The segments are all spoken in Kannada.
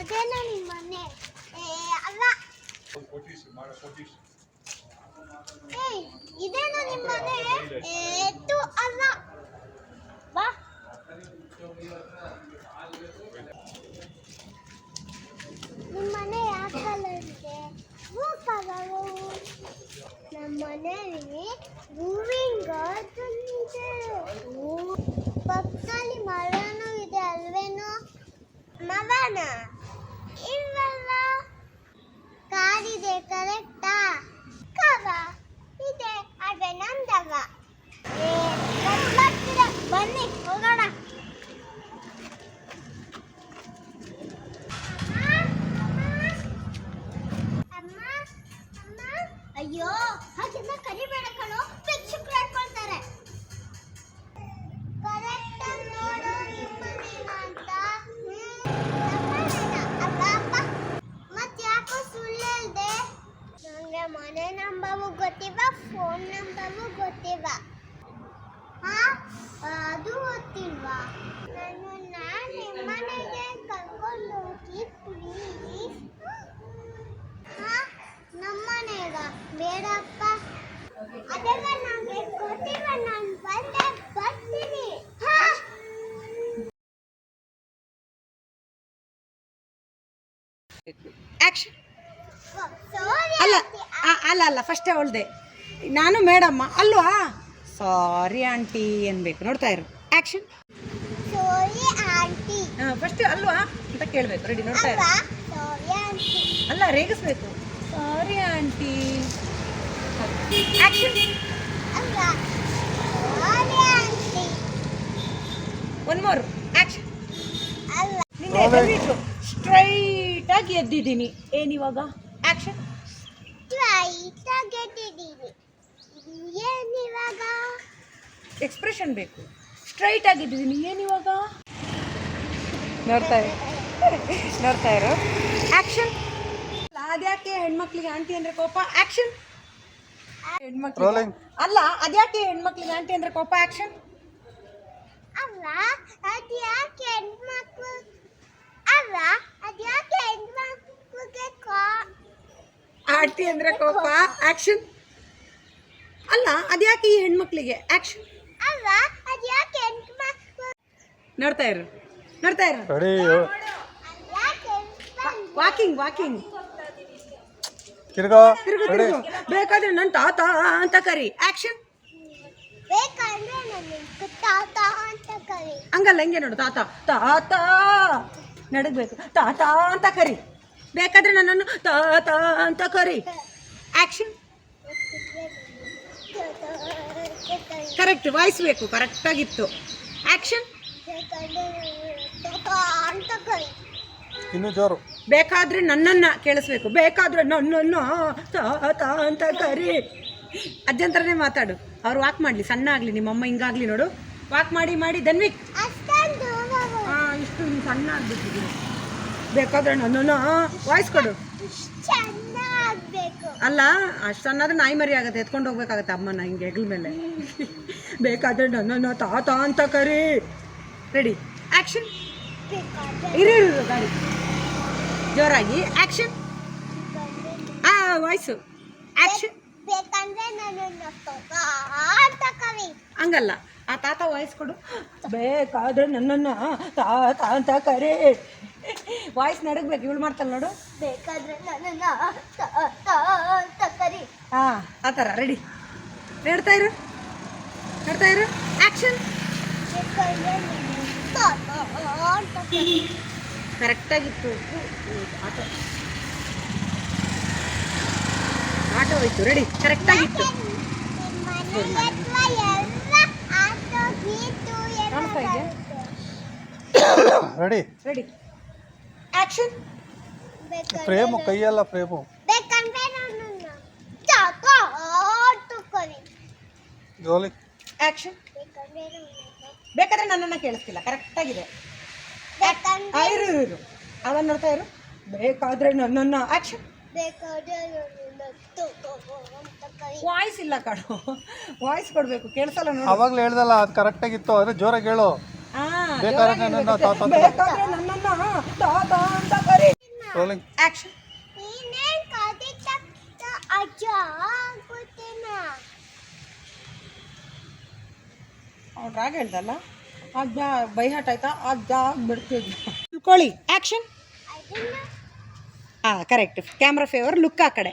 ಅದೇನೋ ನಿಮ್ಮ ಮನೆ. ಅಲ್ಲ. ಇದೇನೋ ನಿಮ್ಮ ಮನೆ. ಏತು ಅಲ್ಲ. ಬಾ. ನಿಮ್ಮ ಮನೆ ಯಾವ ಕಲರ್ ಬ್ಲೂ ಕಲರು ನಮ್ಮ ಮನೆಯಲ್ಲಿ ಹೂವಿನ ಇದೆ. ಮರನೂ ಇದೆ ಅಲ್ವೇನೋ? ಮರನ? ಇಲ್ವಲ್ಲ? ಕಾರಿದೆ ಕರೆಕ್ಟಾ ಕವ ಇದೆ ಅದೇ ನಂದವ. ಬನ್ನಿ ಹೋಗೋಣ ಅಮ್ಮ ಅಮ್ಮ ಅಯ್ಯೋ ಹಾಗೆಲ್ಲ ಕರಿಬೇಡ ಕಣೋ ಪ್ರೇಕ್ಷಕರು ಹೇಳ್ಕೊಳ್ತಾರೆ ಕರೆಕ್ಟ್ ನೋಡು ನಿಮ್ಮನೇನ ಅಂತ ಅಪ್ಪ ಅಪ್ಪ ಮತ್ ಯಾಕೋ ಸುಳ್ಳು ಹೇಳ್ದೆ ನಂಗೆ ಮನೆ ನಂಬರು ಗೊತ್ತಿವ ಫೋನ್ ನಂಬರು ಗೊತ್ತಿವ ಹಾ ಅದು ಗೊತ್ತಿಲ್ವಾ ನನ್ನನ್ನ ನಿಮ್ಮನೆಗೆ ಕರ್ಕೊಂಡು ಹೋಗಿ ಪ್ಲೀಸ್ ಹಾ ನಮ್ಮನೆಗ ಬೇಡಪ್ಪ ಅದೆಲ್ಲ ನಂಗೆ ಗೊತ್ತಿಲ್ಲ ನಾನು ಬಂದೆ ಬರ್ತೀನಿ ಹಾ ಆಕ್ಷನ್ ಸಾರಿ ಅಲ್ಲ ಅಲ್ಲ ಅಲ್ಲ ಫಸ್ಟೇ ಅವಳ್ದೆ. ನಾನು ಮೇಡಮ್ಮ ಅಲ್ವಾ? ಸಾರಿ ಆಂಟಿ ಅನ್ಬೇಕು. ನೋಡ್ತಾ ಇರು. ಆಕ್ಷನ್ ಸಾರಿ ಆಂಟಿ ಫಸ್ಟ್ ಅಲ್ವಾ? ಅಂತ ಕೇಳಬೇಕು. ರೆಡಿ ನೋಡ್ತಾ ಇರು. ಅಲ್ಲ ರೇಗಿಸ್ಬೇಕು. Sorry aunty action one more action ಅಲ್ಲ ನಿನ್ನೆ ಬಂದಿತ್ತು ಸ್ಟ್ರೈಟ್ ಆಗಿ ಎದ್ದಿದ್ದೀನಿ. ಏನಿವಾಗ ಆಕ್ಷನ್ ಟ್ರೈಟ್ ಗೆದ್ದಿದ್ದೀನಿ ಇದು ಏನಿವಾಗ ಎಕ್ಸ್ಪ್ರೆಷನ್ ಬೇಕು. ಸ್ಟ್ರೈಟ್ ಆಗಿದ್ದೀನಿ ಏನಿವಾಗ ನೋಡ್ತಾ ಇರು. ನೋಡ್ತಾ ಇರೋ. ಆಕ್ಷನ್ ಅದ್ಯಾಕೆ ಹೆಣ್ಮಕ್ಳಿಗೆ ಆಂಟಿ ಅಂದ್ರೆ ಕೋಪ? ಆಕ್ಷನ್ ಹೆಣ್ಮಕ್ಳಿಗೆ? ಅಲ್ಲ ಅದ್ಯಾಕೆ ಹೆಣ್ಮಕ್ಳಿಗೆ ಆಂಟಿ ಅಂದ್ರೆ ಕೋಪ? ಆಕ್ಷನ್ ಅಲ್ಲ ಅದ್ಯಾಕೆ ಹೆಣ್ಮಕ್ಳು ಅಲ್ಲ? ಅದು ಯಾಕೆ ಹೆಣ್ಮಕ್ಳಿಗೆ ಕಾ ಆಂಟಿ ಅಂದ್ರೆ ಕೋಪ. ಆಕ್ಷನ್ ಅಲ್ಲ ಅದ್ಯಾಕೆ ಈ ಹೆಣ್ಮಕ್ಳಿಗೆ? ಆಕ್ಷನ್ ಅಲ್ಲ ಅದು ಯಾಕೆ ಹೆಣ್ಮಕ್ಳು ನೋಡ್ತಾ ಇರು ನೋಡ್ತಾ ಇರು. ಯಾಕೆ ವಾಕಿಂಗ್ ವಾಕಿಂಗ್ ತಿರ್ಗೋ ತಿರುಗು ತಿರುಗು. ಬೇಕಾದ್ರೆ ನನ್ನ ತಾತ ಅಂತ ಕರಿ. ಆಕ್ಷನ್ ಬೇಕಂದ್ರೆ ನನಗೆ ತಾತ ಅಂತ ಕರಿ. ಹಂಗಲ್ಲ ಹೆಂಗೆ ನೋಡು ತಾತ. ತಾತ. ನಡಗಬೇಕು. ತಾತ ಅಂತ ಕರಿ. ಬೇಕಾದ್ರೆ ನನ್ನನ್ನು ತಾತ ಅಂತ ಕರಿ. ಆಕ್ಷನ್ ಕರೆಕ್ಟ್ ವಾಯ್ಸ್ ಬೇಕು ಕರೆಕ್ಟಾಗಿತ್ತು ಆಕ್ಷನ್ ಅಂತ ಕರಿ ಇನ್ನು ಜೋರು. ಬೇಕಾದ್ರೆ ನನ್ನನ್ನು ಕೇಳಿಸ್ಬೇಕು. ಬೇಕಾದ್ರೆ ನನ್ನನ್ನು ತಾತ ಅಂತ ಕರಿ. ಅಜ್ಜಂತರನೇ ಮಾತಾಡು. ಅವ್ರು ವಾಕ್ ಮಾಡಲಿ ಸಣ್ಣ ಆಗಲಿ ನಿಮ್ಮಮ್ಮ ಹಿಂಗಾಗಲಿ ನೋಡು. ವಾಕ್ ಮಾಡಿ ಮಾಡಿ ಧನ್ವಿಕ್ ಇಷ್ಟು ನೀನು ಸಣ್ಣ ಆಗ್ಬಿಟ್ಟಿದ್ದೀನಿ. ಬೇಕಾದ್ರೆ ನನ್ನನ್ನು ವಾಯ್ಸ್ ಕೊಡು ಅಲ್ಲ ಅಷ್ಟು ಸಣ್ಣಾದ್ರೆ ನಾಯಿ ಮರಿ ಆಗುತ್ತೆ ಎತ್ಕೊಂಡು ಹೋಗ್ಬೇಕಾಗತ್ತೆ ಅಮ್ಮನ ಹಿಂಗೆ ಹೆಗ್ಲ ಮೇಲೆ. ಬೇಕಾದ್ರೆ ನನ್ನನ್ನು ತಾತ ಅಂತ ಕರಿ. ರೆಡಿ ಆ್ಯಕ್ಷನ್ ಇರು ಗಾಡಿ. ಜೋರಾಗಿ. Action voice. ತಗೋ ಅಂತ ಕರಿ. ಹಂಗಲ್ಲ. ಆ ತಾತ ವಾಯ್ಸ್ ಕೊಡು. ಬೇಕಾದ್ರೆ ನನ್ನನ್ನು ತಾತ ಅಂತ ಕರೆ. ವಾಯ್ಸ್ ನಡಗ್ಬೇಕು ಇವಳು ಮಾಡ್ತಾಳೆ ನೋಡು. ಬೇಕಾದ್ರೆ ನನ್ನನ್ನು ತಾತ ತ- ಅಂತ ಕರಿ. ಹಾಂ ಆ ಥರ ರೆಡಿ ಹೇಳ್ತಾ ಇರು. ಹೇಳ್ತಾ ಇರು. ಆ್ಯಕ್ಷನ್ ಕರೆಕ್ಟಾಗಿತ್ತು ಆಟೋ. ಆಟೋ ಹೋಯ್ತು ರೆಡಿ ಕರೆಕ್ಟಾಗಿತ್ತು ಇದೆಯಾ? ಬರುತ್ತೆ. ರೆಡಿ ರೆಡಿ ಆಕ್ಷನ್ ಫ್ರೇಮು ಕೈಯಲ್ಲ ಫ್ರೇಮು ಗೋಲಿ ಆ್ಯಕ್ಷನ್ ಬೇಕಂದ್ರೆ ನನ್ನನ್ನು ಕೇಳಿಸ್ತಿಲ್ಲ. ಕರೆಕ್ಟಾಗಿದೆ ಇರು ಇರು ಅವನ್ನ ನೋಡ್ತಾ ಇರು. ಬೇಕಾದ್ರೆ ನನ್ನನ್ನು ಆ್ಯಕ್ಷನ್ ವಾಯ್ಸ್ ಇಲ್ಲ ಕಣು. ವಾಯ್ಸ್ ಕೊಡಬೇಕು. ಕೇಳಿಸಲ್ಲ ನೋಡಿ. ಅವಾಗಲೇ ಹೇಳ್ದಲ್ಲ ಅದು ಕರೆಕ್ಟಾಗಿತ್ತು ಆದರೆ ಜೋರಾಗಿ ಹೇಳು. ಆ, ಬೇಕಾದ್ರೆ ನನ್ನನ್ನು ತಾತ ಅಂತ- ಕರಿ ರೋಲಿಂಗ್ ಆ್ಯಕ್ಷನ್ ಅವ್ರು ರಾಗ ಹೇಳ್ದಲ್ಲ ಅಜ್ಜ ಬೈಹಾಟ್ ಆಯ್ತಾ ಅಜ್ಜ ಬಿಡ್ತಿದ್ವಿ ತಿಳ್ಕೊಳ್ಳಿ. ಆ್ಯಕ್ಷನ್ ಹಾಂ ಕರೆಕ್ಟ್ ಕ್ಯಾಮ್ರಾ ಫೇವರ್ ಲುಕ್ ಆ ಕಡೆ.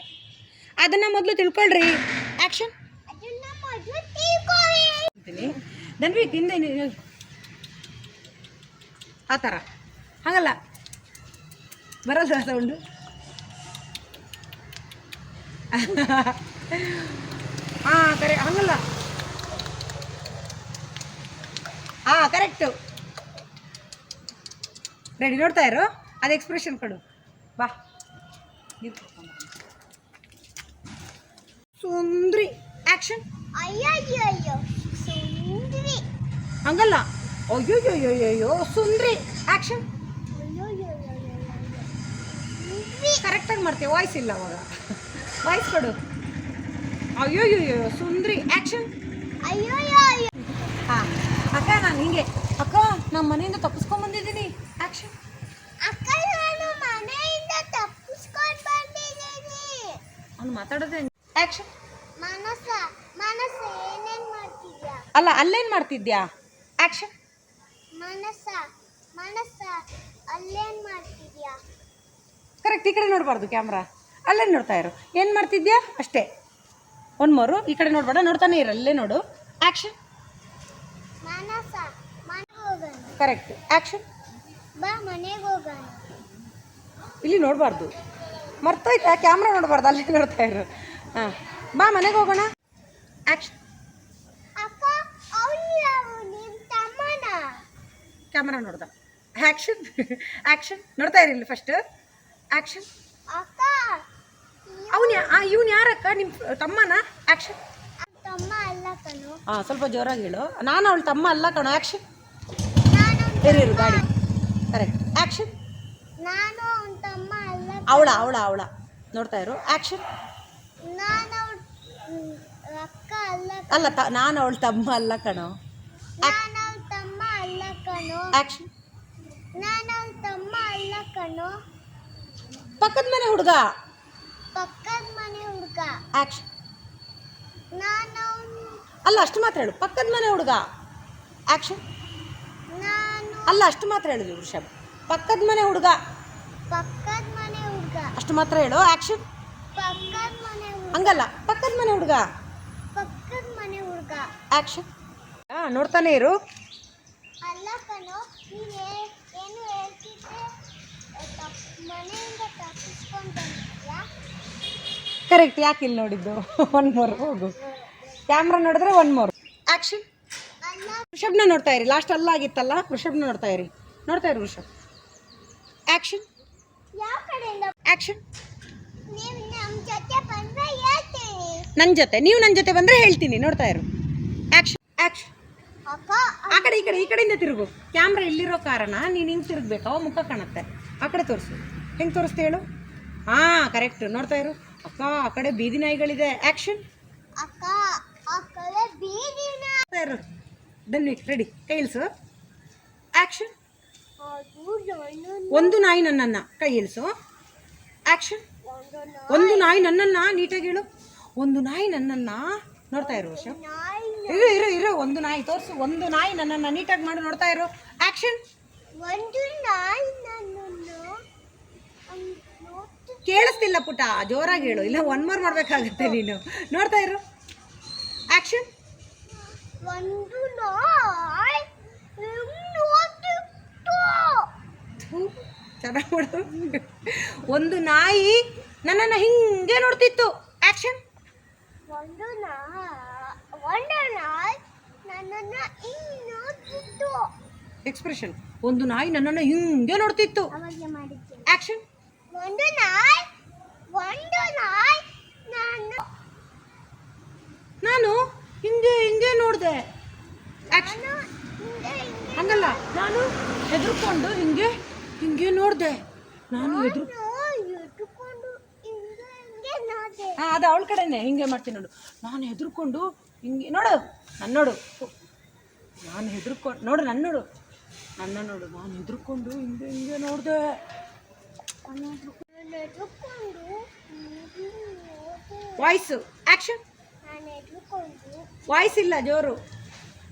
ಅದನ್ನು ಮೊದಲು ತಿಳ್ಕೊಳ್ರಿ. ಆ್ಯಕ್ಷನ್ ದನ್ವಿ ಹಿಂದೆ ಆ ಥರ ಹಾಗಲ್ಲ. ಬರಲ್ಲ ಸೌಂಡು ಹಾಂ ಕರೆ ಹಂಗಲ್ಲ. ಹಾಂ ಕರೆಕ್ಟು ರೆಡಿ ನೋಡ್ತಾ ಇರು. ಅದು ಎಕ್ಸ್ಪ್ರೆಷನ್ ಕೊಡು. ಬಾ. ಸುಂದ್ರಿ. ಆಕ್ಷನ್ ಅಯ್ಯಯ್ಯೋ ಸುಂದ್ರಿ. ಹಂಗಲ್ಲ. ಅಯ್ಯೋಯ್ಯೋಯ್ಯೋಯ್ಯೋ ಸುಂದ್ರಿ. ಆಕ್ಷನ್ ಕರೆಕ್ಟಾಗಿ ಮಾಡ್ತೀವಿ ವಾಯ್ಸ್ ಇಲ್ಲ ಅವಾಗ ವಾಯ್ಸ್ ಕೊಡು ಅಯ್ಯೋಯ್ಯೋಯ್ಯೋ ಸುಂದ್ರಿ ಆಕ್ಷನ್ ಅಯ್ಯೋಯ್ಯೋ ಹಾಂ ಅಕ್ಕ ನಾನು ಹಿಂಗೆ ಅಕ್ಕ ನಮ್ಮ ಮನೆಯಿಂದ ತಪ್ಪಿಸ್ಕೊಂಬಂದಿದ್ದೀನಿ ಆ್ಯಕ್ಷನ್ ಮಾತಾಡೋದೇ ಆ್ಯಕ್ಷನ್ ಮಾನಸ ಮಾನಸ ಏನೇನ್ ಮಾಡ್ತಿದ್ಯಾ? ಅಲ್ಲ ಅಲ್ಲೇನು ಮಾಡ್ತಿದ್ಯಾ? ಆ್ಯಕ್ಷನ್ ಮಾನಸ ಮನಸ್ಸ ಅಲ್ಲೇನ್ ಮಾಡ್ತಿದ್ಯಾ? ಕರೆಕ್ಟ್ ಈ ಕಡೆ ನೋಡಬಾರ್ದು ಕ್ಯಾಮ್ರಾ ಅಲ್ಲೇ ನೋಡ್ತಾ ಇರು? ಏನು ಮಾಡ್ತಿದ್ಯಾ? ಅಷ್ಟೇ. ಒನ್ ಮೂರು ಈ ಕಡೆ ನೋಡ್ಬೇಡ ನೋಡ್ತಾನೆ ಇರು ಅಲ್ಲೇ ನೋಡು. ಆ್ಯಕ್ಷನ್ ಮಾನಸ ಮನೆಗೆ ಹೋಗೋಣ. ಕರೆಕ್ಟ್ ಆ್ಯಕ್ಷನ್ ಬಾ ಮನೆಗೆ ಹೋಗೋಣ. ಇಲ್ಲಿ ನೋಡಬಾರ್ದು. ಮರ್ತೋಯ್ತಾ. ಕ್ಯಾಮ್ರಾ ನೋಡಬಾರ್ದು ಅಲ್ಲೇ ನೋಡ್ತಾ ಇರು ಹಾಂ. ಬಾ ಮನೆಗೆ ಹೋಗೋಣ. ಆ್ಯಕ್ಷನ್ ಕ್ಯಾಮ್ರಾ ನೋಡ್ದ. ಆ್ಯಕ್ಷನ್ ಆ್ಯಕ್ಷನ್ ನೋಡ್ತಾ ಇರಲಿಲ್ಲ ಇಲ್ಲಿ ಫಸ್ಟ್ ಆ್ಯಕ್ಷನ್ ಅವನು ಇವ್ನು ಯಾರಕ್ಕ? ನಿಮ್ಮ ತಮ್ಮನ? ಆ್ಯಕ್ಷನ್ ಹಾಂ ಸ್ವಲ್ಪ ಜೋರಾಗಿ ಹೇಳು. ನಾನು ಅವಳು ತಮ್ಮ ಅಲ್ಲ ಕಣೋ. ಆ್ಯಕ್ಷನ್ ಇರು ಇರು ಗಾಡಿ. ಕರೆಕ್ಟ್ ಆ್ಯಕ್ಷನ್ ನಾನು ಅವಳ ಅವಳ ಅವಳ. ನೋಡ್ತಾ ಇರು. ಆ್ಯಕ್ಷನ್ ಅಲ್ಲ ಅಲ್ಲ ತ ನಾನು ಅವಳ ತಮ್ಮ ಅಲ್ಲ ಕಣೋ. ನಾನು ಅವನ ತಮ್ಮ ಅಲ್ಲ ಕಣು. ಆ್ಯಕ್ಷನ್ ನಾನು ಅವನ ತಮ್ಮ ಅಲ್ಲ ಕಣು. ಪಕ್ಕದ ಮನೆ ಹುಡುಗ? ಪಕ್ಕದ ಮನೆ ಹುಡುಗ. ಆ್ಯಕ್ಷನ್ ನಾನು ಅಲ್ಲ ಅಷ್ಟು ಮಾತ್ರ ಹೇಳು. ಪಕ್ಕದ ಮನೆ ಹುಡುಗ? ಆ್ಯಕ್ಷನ್ ನಾನು ಅಲ್ಲ ಅಷ್ಟು ಮಾತ್ರ ಹೇಳಿದ್ವಿ ವೃಷಭ್ ಪಕ್ಕದ ಮನೆ ಹುಡುಗ? ಪಕ್ಕ ಮನೆ ಹುಡುಗ ಅಷ್ಟು ಮಾತ್ರ ಹೇಳು ಆ್ಯಕ್ಷನ್ ಹಂಗಲ್ಲ ಪಕ್ಕದ ಮನೆ ಹುಡುಗ. ಆ್ಯಕ್ಷನ್ ಹಾಂ ನೋಡ್ತಾನೆ ಇರು. ಕರೆಕ್ಟ್ ಯಾಕೆ ಇಲ್ಲಿ ನೋಡಿದ್ದು? ಒನ್ ಮೋರ್ ಹೋಗು. ಕ್ಯಾಮ್ರಾ ನೋಡಿದ್ರೆ ಒನ್ ಮೋರ್ ಆ್ಯಕ್ಷನ್ ಅಲ್ಲ. ವೃಷಭ್ನ ನೋಡ್ತಾ ಇರಿ ಲಾಸ್ಟ್ ಅಲ್ಲ ಆಗಿತ್ತಲ್ಲ ವೃಷಭ್ನ ನೋಡ್ತಾ ಇರಿ. ನೋಡ್ತಾ ಇರಿ ವೃಷಭ್ ಆ್ಯಕ್ಷನ್ ಯಾವ ಕಡೆಯಿಂದ ನೀವು ನಮ್ಮ ಜೊತೆ ಬಂದ್ರೆ ಹೇಳ್ತೀನಿ. ನನ್ನ ಜೊತೆ ನೀವು ನನ್ನ ಜೊತೆ ಬಂದ್ರೆ ಹೇಳ್ತೀನಿ ನೋಡ್ತಾ ಇರು. ಆ್ಯಕ್ಷನ್ ಆ್ಯಕ್ಷನ್ ಅಕ್ಕ ಆ ಕಡೆ ಈ ಕಡೆ ಈ ಕಡೆಯಿಂದ ತಿರುಗು. ಕ್ಯಾಮ್ರಾ ಇಲ್ಲಿರೋ ಕಾರಣ ನೀನು ಹಿಂಗೆ ತಿರುಗ್ಬೇಕು ಅವ ಮುಖ ಕಾಣುತ್ತೆ. ಆ ಕಡೆ ತೋರಿಸು. ಹೆಂಗೆ ತೋರಿಸ್ತಾ ಹೇಳು? ಹಾಂ ಕರೆಕ್ಟ್ ನೋಡ್ತಾ ಇರು. ಅಕ್ಕ ಆ ಕಡೆ ಬೀದಿ ನಾಯಿಗಳಿದೆ. ಆ್ಯಕ್ಷನ್ ಅಕ್ಕ ಆ ಕಡೆ ದನ್ವಿ ರೆಡಿ ಕೈಲ್ಸು ಆಕ್ಷನ್ ಆ್ಯಕ್ಷನ್ ಒಂದು ನಾಯಿ ನನ್ನನ್ನು. ಕೈ ಇಳಿಸು ಆ್ಯಕ್ಷನ್ ಒಂದು ನಾಯಿ ನನ್ನನ್ನ. ನೀಟಾಗಿ ಹೇಳು. ಒಂದು ನಾಯಿ ನನ್ನನ್ನ ನೋಡ್ತಾ ಇರು ವರ್ಷ. ಇರೋ ಇರು ಇರು. ಒಂದು ನಾಯಿ ತೋರಿಸು. ಒಂದು ನಾಯಿ ನನ್ನನ್ನ ನೀಟಾಗಿ ಮಾಡಿ ನೋಡ್ತಾ ಇರು. ಆಕ್ಷನ್ ಒಂದು ನಾಯಿ ಕೇಳಿಸ್ತಿಲ್ಲ ಪುಟ. ಜೋರಾಗಿ ಹೇಳು. ಇಲ್ಲ ಒನ್ ಮೋರ್ ಮಾಡಬೇಕಾಗುತ್ತೆ ನೀನು. ನೋಡ್ತಾ ಇರು. ಆಕ್ಷನ್ ಒಂದು ನಾಯಿ ನನ್ನನ್ನು ನೋಡ್ತಿತ್ತು. ಚೆನ್ನಾಗಿ ಮಾಡು ಒಂದು ನಾಯಿ ನನ್ನನ್ನು ಹಿಂಗೆ ನೋಡ್ತಿತ್ತು. ಆಕ್ಷನ್ ಒಂದು ಒಂದು ನಾಯಿ ನನ್ನನ್ನು ನೋಡ್ತಿತ್ತು. ಎಕ್ಸ್ಪ್ರೆಷನ್ ಒಂದು ನಾಯಿ ನನ್ನನ್ನು ಹಿಂಗೆ ನೋಡ್ತಿತ್ತು. ಆ್ಯಕ್ಷನ್ ಒಂದು ನಾಯಿ ಒಂದು ನಾಯಿ ನಾನು ನಾನು ಹಿಂಗೆ ಹಿಂಗೆ ನೋಡಿದೆ. ಹಂಗಲ್ಲ ನಾನು ಹೆದರ್ಕೊಂಡು ಹಿಂಗೆ ಹಿಂಗೆ ನೋಡಿದೆ. ನಾನು ಎದುರು ಹಾಂ ಅದು ಅವಳ ಕಡೆನೇ. ಹಿಂಗೆ ಮಾಡ್ತೀನಿ ನೋಡು. ನಾನು ಹೆದರ್ಕೊಂಡು ಹಿಂಗೆ ನೋಡು ನನ್ನ ನೋಡು. ನಾನು ಹೆದರ್ಕೊಂಡು ನೋಡು ನನ್ನ ನೋಡು. ನನ್ನ ನೋಡು. ನಾನು ಹೆದರ್ಕೊಂಡು ಹಿಂಗೆ ಹಿಂಗೆ ನೋಡಿದೆ. ವಾಯ್ಸು. ಆ್ಯಕ್ಷನ್. ವಾಯ್ಸ್ ಇಲ್ಲ ಜೋರು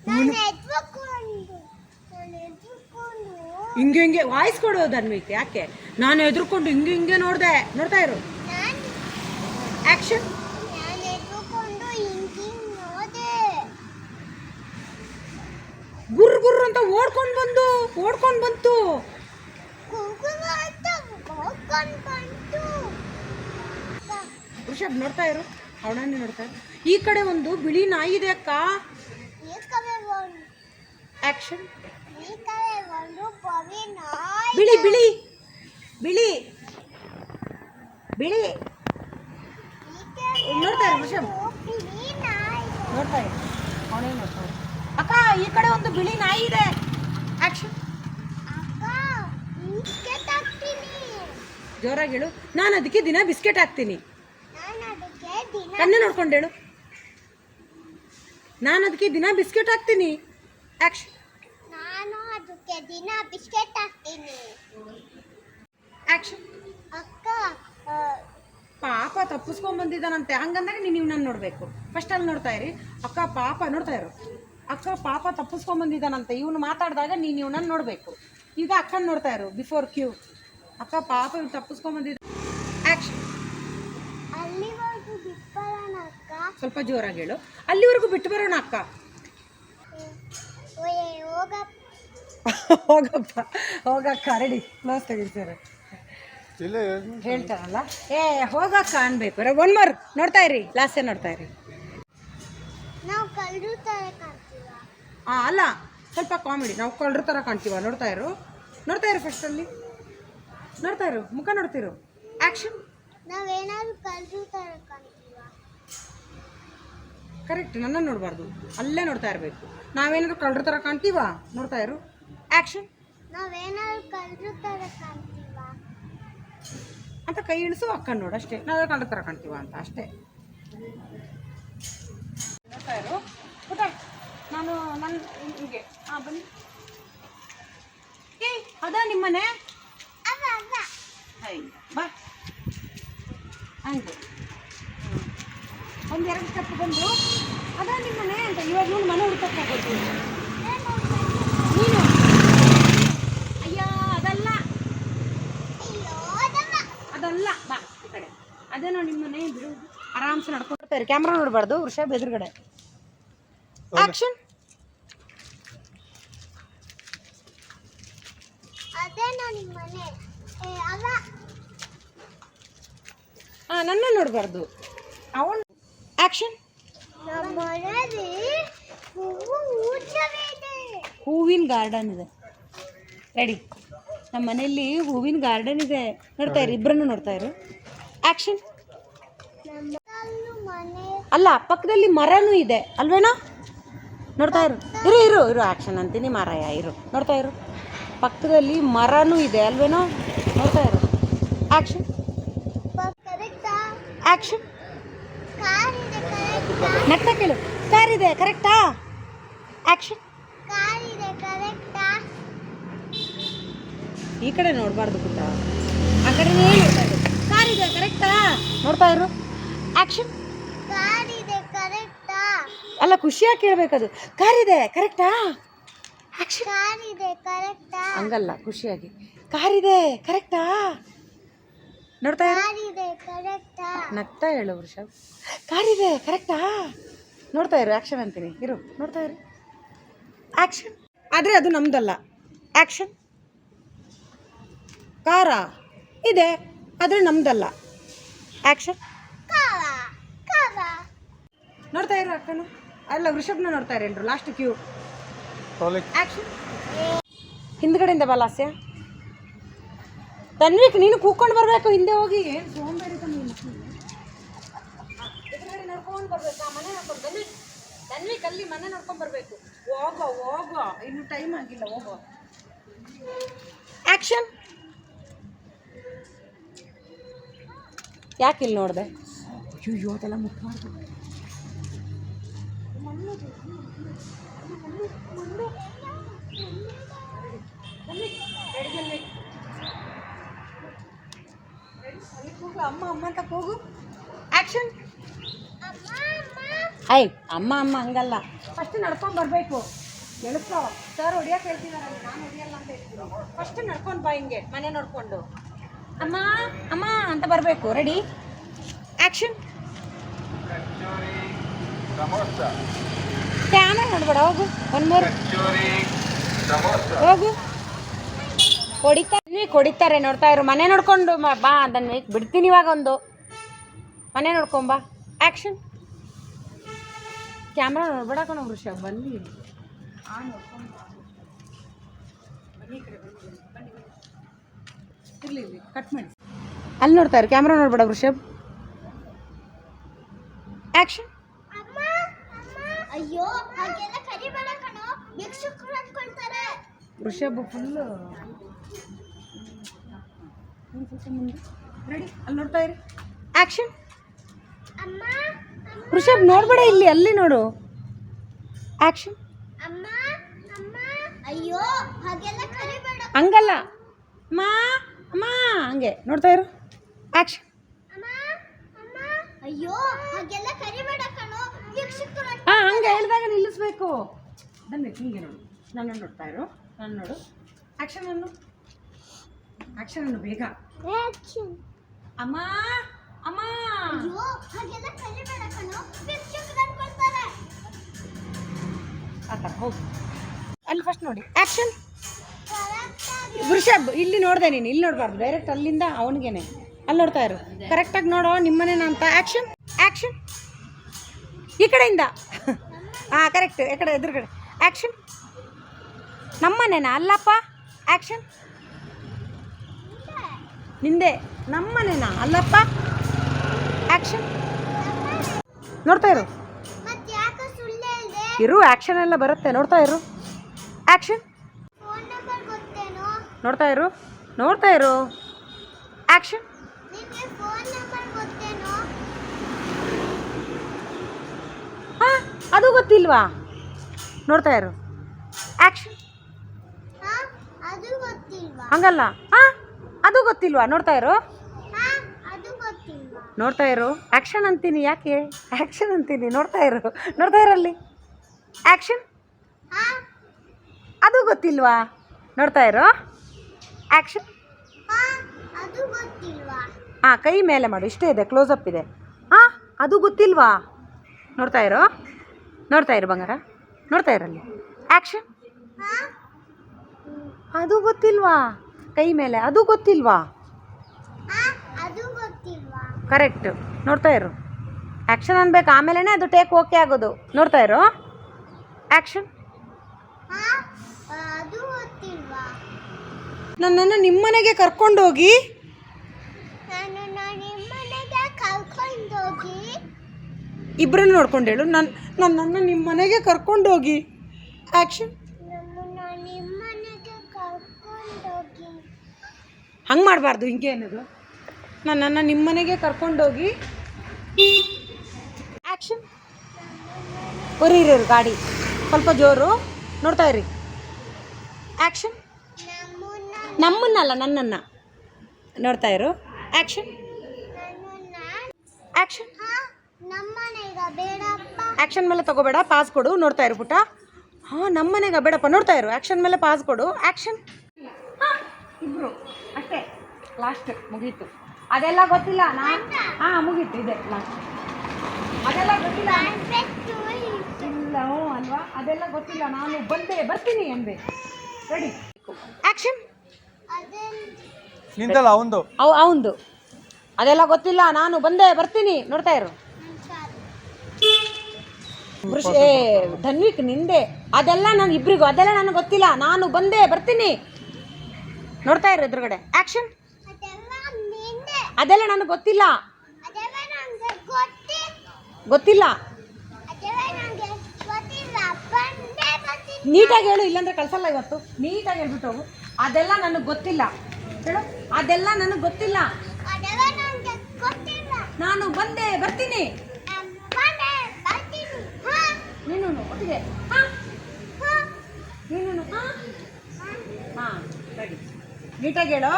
ನಾನು ಎದ್ದುಕೊಂಡು ನಾನು ಎದ್ದುಕೊಂಡು ಹಿಂಗೆ ಹಿಂಗೆ ವಾಯ್ಸ್ ಕೊಡೋದು ಅನ್ವಿಕ್ ಯಾಕೆ? ನಾನು ಎದುರ್ಕೊಂಡು ಹಿಂಗೆ ಹಿಂಗೆ ನೋಡಿದೆ ನೋಡ್ತಾ ಇರು. ಆ್ಯಕ್ಷನ್ ಗುರ್ ಗುರ್ ಅಂತ ಓಡ್ಕೊಂಡು ಬಂದು ಓಡ್ಕೊಂಡು ಬಂತು. ಋಷಭ್ ನೋಡ್ತಾ ಇರು. ಅವಳನ್ನೇ ನೋಡ್ತಾ ಇರು. ಈ ಕಡೆ ಒಂದು ಬಿಳಿ ನಾಯಿ ಇದೆ ಅಕ್ಕ. ಈ ಬಿಳಿ ಬಿಳಿ. ಬಿಳಿ. ಬಿಳಿ. ನೋಡ್ತಾ ಇರು ಋಷಭ್ ನೋಡ್ತಾ ಇರು. ಅವನೇ ನೋಡ್ತಾ ಇರು. ಅಕ್ಕ, ಈ ಕಡೆ ಒಂದು ಬಿಳಿ ನಾಯಿ ಇದೆ. ಆಕ್ಷನ್ ಜೋರಾಗಿ ಹೇಳು. ನಾನು ಅದಕ್ಕೆ ದಿನ ಬಿಸ್ಕೆಟ್ ಹಾಕ್ತೀನಿ. ಕಣ್ಣು ನೋಡ್ಕೊಂಡು ಹೇಳು. ನಾನು ಅದಕ್ಕೆ ದಿನ ಬಿಸ್ಕೆಟ್ ಹಾಕ್ತೀನಿ. ಆಕ್ಷನ್ ದಿನ ಬಿಸ್ಕೆಟ್ ಹಾಕ್ತೀನಿ. ಆಕ್ಷನ್. ಅಕ್ಕ ಪಾಪ ತಪ್ಪಿಸ್ಕೊಂಡ್ ಬಂದಿದ್ದಾನಂತೆ. ಹಂಗಂದಾಗ ನೀವು ನನ್ನ ನೋಡಬೇಕು. ಫಸ್ಟ್ ಅಲ್ಲಿ ನೋಡ್ತಾ ಇರಿ. ಅಕ್ಕ ಪಾಪ ನೋಡ್ತಾ ಇರು. ಅಕ್ಕ ಪಾಪ ತಪ್ಪಿಸ್ಕೊಂಡ್ ಬಂದಿದ್ದಾನಂತೆ. ಇವನು ಮಾತಾಡಿದಾಗ ನೀನು ಇವನನ್ನ ನೋಡಬೇಕು. ಈಗ ಅಕ್ಕನ ನೋಡ್ತಾ ಇರು ಬಿಫೋರ್ ಕ್ಯೂ ಅಕ್ಕ ಪಾಪ ಇವ್ನು ತಪ್ಪಿಸ್ಕೊಂಡ್ ಬಂದಿದ್ದ ಸ್ವಲ್ಪ ಜೋರಾಗಿ ಹೇಳು. ಅಲ್ಲಿವರೆಗೂ ಬಿಟ್ಟು ಬರೋಣ ಅಕ್ಕ ಹೋಗಪ್ಪ. ಹೋಗಪ್ಪ ಹೋಗಕ್ಕ ರೆಡಿ ಕ್ಲೋಸ್ ತೆಗಿತಾರೆ ಇಲ್ಲೇ ಹೇಳ್ತಾರಲ್ಲ? ಏ ಹೋಗಕ್ಕ ಅನ್ಬೇಕು. ಒನ್ ಮೋರ್ ನೋಡ್ತಾ ಇರಿ ಲಾಸ್ಟೇ ನೋಡ್ತಾ ಇರಿ. ನಾವು ಕಾಣ್ತೀವ. ಅಲ್ಲ ಸ್ವಲ್ಪ ಕಾಮಿಡಿ ನಾವು ಕಳ್ಳರ ಥರ ಕಾಣ್ತೀವ ನೋಡ್ತಾ ಇರು. ನೋಡ್ತಾ ಇರು ಫಸ್ಟಲ್ಲಿ ನೋಡ್ತಾ ಇರು ಮುಖ ನೋಡ್ತಿರು. ಆ್ಯಕ್ಷನ್ ನಾವೇನಾದ್ರು ಕಳ್ಳರು ಥರ ಕಾಣ್ತೀವ. ಕರೆಕ್ಟ್ ನನ್ನ ನೋಡಬಾರ್ದು. ಅಲ್ಲೇ ನೋಡ್ತಾ ಇರಬೇಕು. ನಾವೇನಾದ್ರು ಕಳ್ಳರ ಥರ ಕಾಣ್ತೀವ? ನೋಡ್ತಾ ಇರು. ಆ್ಯಕ್ಷನ್ ನಾವೇನಾದ್ರು ಕಳ್ಳರು ಕಾಣ್ತೀವ? ಅಂತ ಕೈ ಇಳಿಸು ಅಕ್ಕ ನೋಡು ಅಷ್ಟೇ. ನಾವೇ ಕಳ್ಳರ ಥರ ಕಾಣ್ತೀವ ಅಂತ ಅಷ್ಟೇ. ಪುಟ ನಾನು ನನ್ನ ಹೀಗೆ. ಹಾಂ ಬನ್ನಿ. ಏಯ್ ಅದಾ ನಿಮ್ಮನೆ? ಬಾ. ಹಂಗೆ ಒಂದು ಎರಡು ಸ್ಟೆಪ್ ಬಂದು ಅದ ನಿಮ್ಮನೆ ಅಂತ ಇವಾಗ ನೋಡಿ ಮನೆ ಹುಡ್ಕಕ್ಕೆ ಹೋಗೋದು ನೀನು ಅಯ್ಯ ಅದಲ್ಲ ಅಯ್ಯೋ ಅದವ ಅದಲ್ಲ ಬಾ ಈ ಕಡೆ ಅದೇನೋ ನಿಮ್ಮ ಮನೆ ಬಿಡು. ಆರಾಮ್ಸೆ ನಡ್ಕೊಳ್ತಾರೆ ಕ್ಯಾಮ್ರಾ ನೋಡಬಾರ್ದು ವೃಷಭ್ ಎದುರುಗಡೆ ಆಕ್ಷನ್ ಅದೇನೋ ನಿಮ್ಮ ಮನೆ. ಏ ಅವ ನನ್ನ ನೋಡಬಾರ್ದು. ಅವನು ಆಕ್ಷನ್ ನಮ್ಮ ಮನೆಯಲ್ಲಿ ಹೂವು ಊಟವಿದೆ ಹೂವಿನ ಗಾರ್ಡನ್ ಇದೆ. ರೆಡಿ ನಮ್ಮ ಮನೆಯಲ್ಲಿ ಹೂವಿನ ಗಾರ್ಡನ್ ಇದೆ. ನೋಡ್ತಾ ಇರಿ ಇಬ್ಬರನ್ನು ನೋಡ್ತಾ ಇರು. ಮನೆ ಅಲ್ಲ, ಪಕ್ಕದಲ್ಲಿ ಮರನೂ ಇದೆ. ಅಲ್ವೇನೋ? ನೋಡ್ತಾ ಇರು. ಇರು ಇರು ಇರು. ಆಕ್ಷನ್ ಅಂತೀನಿ, ಮಾರಾಯ. ಇರು. ನೋಡ್ತಾ ಇರು. ಪಕ್ಕದಲ್ಲಿ ಮರನೂ ಇದೆ. ಅಲ್ವೇನೋ? ನೋಡ್ತಾ ಇರು. ಇದೆ ಕರೆಕ್ಟಾ ನಗ್ತಾ ಕೇಳು. ಕಾರ್ ಇದೆ, ಕರೆಕ್ಟಾ? ಕರೆಕ್ಟಾ ಈ ಕಡೆ ನೋಡಬಾರ್ದು ಪುಟ್ಟ. ಆ ಕಡೆ ಕಾರ್ ಇದೆ, ಕರೆಕ್ಟಾ? ನೋಡ್ತಾ ಇರು. ಆಕ್ಷನ್. ಅಲ್ಲ ಖುಷಿಯಾಗಿ ಕೇಳಬೇಕದು ಕಾರ್ ಇದೆ ಕರೆಕ್ಟಾ? ಆಕ್ಷನ್ ಕಾರಿದೆ ಕರೆಕ್ಟಾ? ಹಂಗಲ್ಲ ಖುಷಿಯಾಗಿ. ಕಾರ್ ಇದೆ ಕರೆಕ್ಟಾ? ನೋಡ್ತಾ ಕಾರಿದೆ ನಗ್ತಾ ಹೇಳು ವೃಷಭ್. ಕಾರ್ ಇದೆ ಕರೆಕ್ಟಾ? ನೋಡ್ತಾ ಇರು ಆಕ್ಷನ್ ಅಂತೀನಿ. ಇರು ನೋಡ್ತಾ ಇರು. ಆ್ಯಕ್ಷನ್ ಆದರೆ ಅದು ನಮ್ದಲ್ಲ. ಆ್ಯಕ್ಷನ್ ಕಾರ? ಇದೆ ಆದರೆ ನಮ್ದಲ್ಲ. ಆ್ಯಕ್ಷನ್ ಕಾವ ನೋಡ್ತಾ ಇರೋ ಅಕ್ಕನು. ಅಲ್ಲ ವೃಷಭ್ನ ನೋಡ್ತಾ ಇರೋ ಎಲ್ರು ಲಾಸ್ಟ್ ಕ್ಯೂ ಆ್ಯಕ್ಷನ್ ಹಿಂದ್ಗಡೆಯಿಂದ ಬಲಾಸ್ಯ ಲಾಸ್ಯ. ತನ್ವಿಕ್ ನೀನು ಕೂತ್ಕೊಂಡು ಬರಬೇಕು ಹಿಂದೆ ಹೋಗಿ. ಏನು ನೀನು ಎದುರುಗಡೆ ನಡ್ಕೊಂಡು ಆ ಮನೆ ನೋಡ್ಕೊಂಡು ತನ್ವಿಕ್ ತನ್ವಿಕ್ ಅಲ್ಲಿ ಮನೆ ನೋಡ್ಕೊಂಡು ಬರಬೇಕು. ಹೋಗೋ ಹೋಗೋ ಇನ್ನು ಟೈಮ್ ಆಗಿಲ್ಲ ಹೋಗೋ ಆ್ಯಕ್ಷನ್ ಯಾಕೆ ಇಲ್ಲಿ ನೋಡಿದೆ? ಅಯ್ಯೋ ಅದೆಲ್ಲ ಮುಟ್ಬಾರ್ದು. ಅಮ್ಮ ಅಮ್ಮ ಅಂತ ಹೋಗು. ಆಕ್ಷನ್ ಐ ಅಮ್ಮ ಅಮ್ಮ. ಹಂಗಲ್ಲ. ಫಸ್ಟ್ ನಡ್ಕೊಂಡು ಬರಬೇಕು. ಎಳ್ಕೋ. ಸರ್ ಹೊಡಿಯಕ್ಕೆ ಹೇಳ್ತಿದಾರಲ್ಲ ನಾನು ಹೊಡಿಯಲ್ಲ ಅಂತ ಹೇಳ್ತೀನಿ ಫಸ್ಟ್ ನಡ್ಕೊಂಡು ಬಾ ಹಿಂಗೆ ಮನೆ ನೋಡಿಕೊಂಡು. ಅಮ್ಮ ಅಮ್ಮ ಅಂತ ಬರಬೇಕು. ರೆಡಿ ಆಕ್ಷನ್ ಕ್ಯಾಮರಾ ನೋಡ್ಬೇಡ, ಹೋಗು. ಒಂದು ಮೂರು. ಹೋಗು. ಹೊಡಿತಾರೆ ಹೊಡಿತಾರೆ ನೋಡ್ತಾ ಇರು. ಮನೆ ನೋಡ್ಕೊಂಡು ಬಾ ಅದನ್ನ ಬಿಡ್ತೀನಿ ಇವಾಗ ಒಂದು. ಮನೆ ನೋಡ್ಕೊಂಬಾ ಆಕ್ಷನ್ ಕ್ಯಾಮ್ರಾ ನೋಡ್ಬೇಡ ಬನ್ನಿ ಕಟ್ ಮಾಡಿ ಅಲ್ಲಿ ನೋಡ್ತಾ ಇರು ಕ್ಯಾಮ್ರಾ ನೋಡ್ಬೇಡ ವೃಷಭ್ ಅಮ್ಮ ಅಯ್ಯೋ ಹಾಗೆಲ್ಲ ಕರಿಬೇಡ ಕಣೋ. ಭಿಕ್ಷುಕರು ಅನ್ಕೊಳ್ತಾರೆ ವೃಷಭ್ ಫುಲ್ಲು ರೆಡಿ ಅಲ್ಲಿ ನೋಡ್ತಾ ಇರಿ. ಆಕ್ಷನ್ ಅಮ್ಮ ವೃಷಭ್ ನೋಡ್ಬೇಡ ಇಲ್ಲಿ ಅಲ್ಲಿ ನೋಡು. ಆಕ್ಷನ್ ಅಮ್ಮ ಅಮ್ಮ. ಅಯ್ಯೋ ಹಾಗೆಲ್ಲ ಕರಿಬೇಡ ಹಂಗಲ್ಲ. ಅಮ್ಮ ಅಮ್ಮ. ಹಂಗೆ. ನೋಡ್ತಾ ಇರು. ಅಮ್ಮ ಅಯ್ಯೋ ಹಾಗೆಲ್ಲ ಕರಿಬೇಡ ಕಣೋ. ಹಾಂ ಹಂಗೆ ಹೇಳಿದಾಗ ನಿಲ್ಲಿಸ್ಬೇಕು. ಬನ್ನಿ ಹಿಂಗೆ ನೋಡು. ನನ್ನ ನೋಡ್ತಾ ಇರು? ನಾನು ನೋಡು. ಆಕ್ಷನ್ ಅನ್ನು. ಆಕ್ಷನ್ ಅನ್ನು ಬೇಗ. ಅಮ್ಮ ಅಮ್ಮ. ಅಯ್ಯೋ ಹಾಗೆಲ್ಲ ಕರಿಬೇಡ ಕಣೋ. ಭಿಕ್ಷುಕರು ಅನ್ಕೊಳ್ತಾರೆ ಆ ಥರ ಹೋಗು. ಅಲ್ಲಿ ಫಸ್ಟ್ ನೋಡಿ. ಆಕ್ಷನ್ ವೃಷಭ್ ಇಲ್ಲಿ ನೋಡಿದೆ ನೀನು. ಇಲ್ಲಿ ನೋಡಬಾರ್ದು. ಡೈರೆಕ್ಟ್ ಅಲ್ಲಿಂದ ಅವನಿಗೇನೆ. ಅಲ್ಲಿ ನೋಡ್ತಾ ಇರು. ಕರೆಕ್ಟಾಗಿ ನೋಡೋ ನಿಮ್ಮನೆ ಅಂತ. ಆ್ಯಕ್ಷನ್ ಆ್ಯಕ್ಷನ್ ಈ ಕಡೆಯಿಂದ. ಹಾಂ ಕರೆಕ್ಟ್ ಈ ಕಡೆ ಎದುರುಗಡೆ. ಆ್ಯಕ್ಷನ್ ನಮ್ಮನೇನಾ? ಅಲ್ಲಪ್ಪ. ಆ್ಯಕ್ಷನ್ ನಿಂದೆ. ನಮ್ಮನೇನಾ? ಅಲ್ಲಪ್ಪ. ಆ್ಯಕ್ಷನ್ ನೋಡ್ತಾ ಇರು. ಇರು ಆ್ಯಕ್ಷನ್ ಎಲ್ಲ ಬರುತ್ತೆ. ನೋಡ್ತಾ ಇರು. ಆ್ಯಕ್ಷನ್ ನೋಡ್ತಾ ಇರು. ನೋಡ್ತಾ ಇರು. ಆ್ಯಕ್ಷನ್ ಹಾಂ ಅದು ಗೊತ್ತಿಲ್ವಾ? ನೋಡ್ತಾ ಇರು. ಆ್ಯಕ್ಷನ್ ಹಂಗಲ್ಲ. ಹಾಂ ಅದು ಗೊತ್ತಿಲ್ವಾ? ನೋಡ್ತಾ ಇರು. ನೋಡ್ತಾ ಇರು. ಆ್ಯಕ್ಷನ್ ಅಂತೀನಿ ಯಾಕೆ? ಆ್ಯಕ್ಷನ್ ಅಂತೀನಿ ನೋಡ್ತಾ ಇರು. ನೋಡ್ತಾ ಇರಲ್ಲಿ ಆ್ಯಕ್ಷನ್ ಅದು ಗೊತ್ತಿಲ್ವಾ? ನೋಡ್ತಾ ಇರು. ಆ್ಯಕ್ಷನ್ ಹಾ ಕೈ ಮೇಲೆ ಮಾಡು. ಇಷ್ಟೇ ಇದೆ ಕ್ಲೋಸಪ್ ಇದೆ. ಹಾಂ ಅದು ಗೊತ್ತಿಲ್ವಾ? ನೋಡ್ತಾ ಇರೋ? ನೋಡ್ತಾ ಇರು ಬಂಗಾರ. ನೋಡ್ತಾ ಇರಲ್ಲಿ ಆ್ಯಕ್ಷನ್ ಅದು ಗೊತ್ತಿಲ್ವಾ? ಕೈ ಮೇಲೆ ಅದು ಗೊತ್ತಿಲ್ವಾ? ಕರೆಕ್ಟ್ ನೋಡ್ತಾ ಇರು. ಆ್ಯಕ್ಷನ್ ಅನ್ಬೇಕು. ಆಮೇಲೆ ಅದು ಟೇಕ್ ಓಕೆ ಆಗೋದು. ನೋಡ್ತಾ ಇರು. ಆ್ಯಕ್ಷನ್ ನನ್ನನ್ನು ನಿಮ್ಮನೆಗೆ ಕರ್ಕೊಂಡೋಗಿ ನಾನು ನಾನು ನಿಮ್ಮನೆಗೆ ಕರ್ಕೊಂಡೋಗಿ ಇಬ್ಬರನ್ನು ನೋಡ್ಕೊಂಡು ಹೇಳು. ನನ್ನ ನನ್ನನ್ನು ನಿಮ್ಮ ಮನೆಗೆ ಕರ್ಕೊಂಡು ಹೋಗಿ. ಆ್ಯಕ್ಷನ್ ಹಂಗೆ. ಮಾಡಬಾರ್ದು ಹಿಂಗೆ ಅನ್ನೋದು. ನನ್ನನ್ನು ನಿಮ್ಮ ಮನೆಗೆ ಕರ್ಕೊಂಡೋಗಿ ಆ್ಯಕ್ಷನ್ ಬರೀ ಇರು ಗಾಡಿ. ಸ್ವಲ್ಪ ಜೋರು. ನೋಡ್ತಾ ಇರಿ. ಆ್ಯಕ್ಷನ್ ನಮ್ಮನ್ನ ನಮ್ಮನ್ನಲ್ಲ ನನ್ನನ್ನು. ನೋಡ್ತಾ ಇರು. ಆ್ಯಕ್ಷನ್ ಆ್ಯಕ್ಷನ್ ಆ್ಯಕ್ಷನ್ ಮೇಲೆ ತಗೋಬೇಡ ಪಾಸ್ ಕೊಡು ನೋಡ್ತಾ ಇರು ಪುಟ್ಟ. ಹಾಂ ನಮ್ಮನೆಗ ಬೇಡಪ್ಪ ನೋಡ್ತಾ ಇರು. ಆ್ಯಕ್ಷನ್ ಮೇಲೆ ಪಾಸ್ ಕೊಡು. ಆ್ಯಕ್ಷನ್ ಇಬ್ರು. ಅಷ್ಟೇ. ಲಾಸ್ಟ್ ಮುಗೀತು. ಅದೆಲ್ಲ ಗೊತ್ತಿಲ್ಲ ನಾನು ಹಾಂ ಮುಗೀತು. ಇದೆ ಲಾಸ್ಟ್ ಅದೆಲ್ಲ ಗೊತ್ತಿಲ್ಲ. ಇಲ್ಲ ಅಲ್ವಾ? ಅದೆಲ್ಲ ಗೊತ್ತಿಲ್ಲ. ನಾನು ಬಂದೆ ಬರ್ತೀನಿ ಅಂದೆ ರೆಡಿ ಆ್ಯಕ್ಷನ್ ನಿಂತಲ್ಲ ನಿಂದಲ್ಲ ಅವಂದು? ಅವ್ ಅವಂದು. ಅದೆಲ್ಲ ಗೊತ್ತಿಲ್ಲ. ನಾನು ಬಂದೆ ಬರ್ತೀನಿ. ನೋಡ್ತಾ ಇರು. ಏ, ಧನ್ವಿಕ್ ನಿಂದೆ. ಅದೆಲ್ಲ ನಾನು ಇಬ್ಬರಿಗೂ ಅದೆಲ್ಲ ನನಗೆ ಗೊತ್ತಿಲ್ಲ. ನಾನು ಬಂದೆ ಬರ್ತೀನಿ. ನೋಡ್ತಾ ಇರು ಎದುರುಗಡೆ. ಆ್ಯಕ್ಷನ್ ಅದೆಲ್ಲ ನನಗೆ ಗೊತ್ತಿಲ್ಲ. ಗೊತ್ತಿಲ್ಲ. ನೀಟಾಗಿ ಹೇಳು, ಇಲ್ಲಾಂದ್ರೆ ಕಳ್ಸಲ್ಲ ಇವತ್ತು. ನೀಟಾಗಿ ಹೇಳ್ಬಿಟ್ಟು ಹೋಗು. ಅದೆಲ್ಲ ನನಗೆ ಗೊತ್ತಿಲ್ಲ. ಹೇಳು. ಅದೆಲ್ಲ ನನಗೆ ಗೊತ್ತಿಲ್ಲ. ನಾನು ಬಂದೆ ಬರ್ತೀನಿ ನಾನ್ ಬಂದೆ ಬರ್ತೀನಿ ಹಾ ನೀನು ಒಟ್ಟಿಗೆ. ಹಾಂ? ಹಾ? ನೀನು ಹಾಂ? ನೀಟಾಗಿ ಹೇಳು?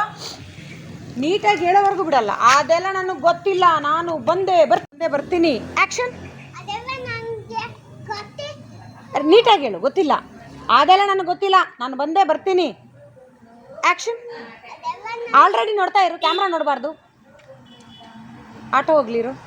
ನೀಟಾಗಿ ಹೇಳೋವರೆಗೂ ಬಿಡಲ್ಲ. ಅದೆಲ್ಲ ನನಗೆ ಗೊತ್ತಿಲ್ಲ. ನಾನು ಬಂದೆ ಬರ್ತೆ ಬರ್ತೀನಿ. ಆ್ಯಕ್ಷನ್ ನೀಟಾಗಿ ಹೇಳು. ಗೊತ್ತಿಲ್ಲ. ಅದೆಲ್ಲ ನನಗೆ ಗೊತ್ತಿಲ್ಲ. ನಾನು ಬಂದೆ ಬರ್ತೀನಿ. ಆ್ಯಕ್ಷನ್ ಅದೆಲ್ಲ ಆಲ್ರೆಡಿ ನೋಡ್ತಾ ಇರು. ಕ್ಯಾಮ್ರಾ ನೋಡಬಾರ್ದು. ಆಟೋ ಹೋಗ್ಲಿರು.